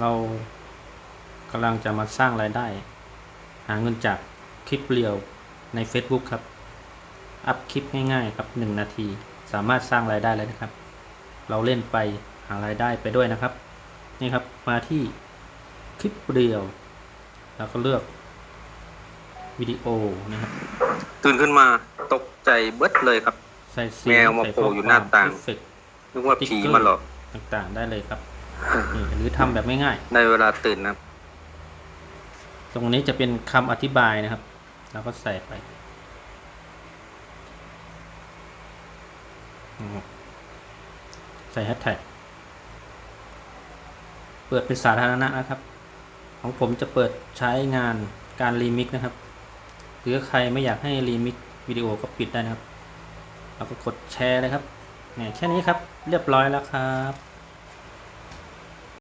เรากำลังจะมาสร้างรายได้ หาเงินจากคลิปเรียวใน Facebook ครับ อัพคลิปง่ายๆครับ 1 นาที สามารถสร้างรายได้เลยนะครับ เราเล่นไปหารายได้ไปด้วยนะครับ นี่ครับมาที่คลิปเรียว แล้วก็เลือกวิดีโอนะครับ ตื่นขึ้นมาตกใจเบิดเลยครับ ใส่เสียงแมวมาใส่โผล่อยู่หน้าต่างเอฟเฟกต์นึกว่าผีมาหลอกต่างๆได้เลยครับนี่ หรือทำแบบง่ายในเวลาตื่นนะครับๆตรงนี้จะเป็นคำอธิบายนะครับแล้วก็ใส่ไปอืมใส่แฮชแท็กเปิดเป็นสาธารณะนะครับ ของผมจะเปิดใช้งานการรีมิกนะครับ หรือใครไม่อยากให้รีมิกวิดีโอก็ปิดได้นะครับ เราก็กดแชร์เลยครับเนี่ยแค่นี้ครับ เรียบร้อยแล้วครับ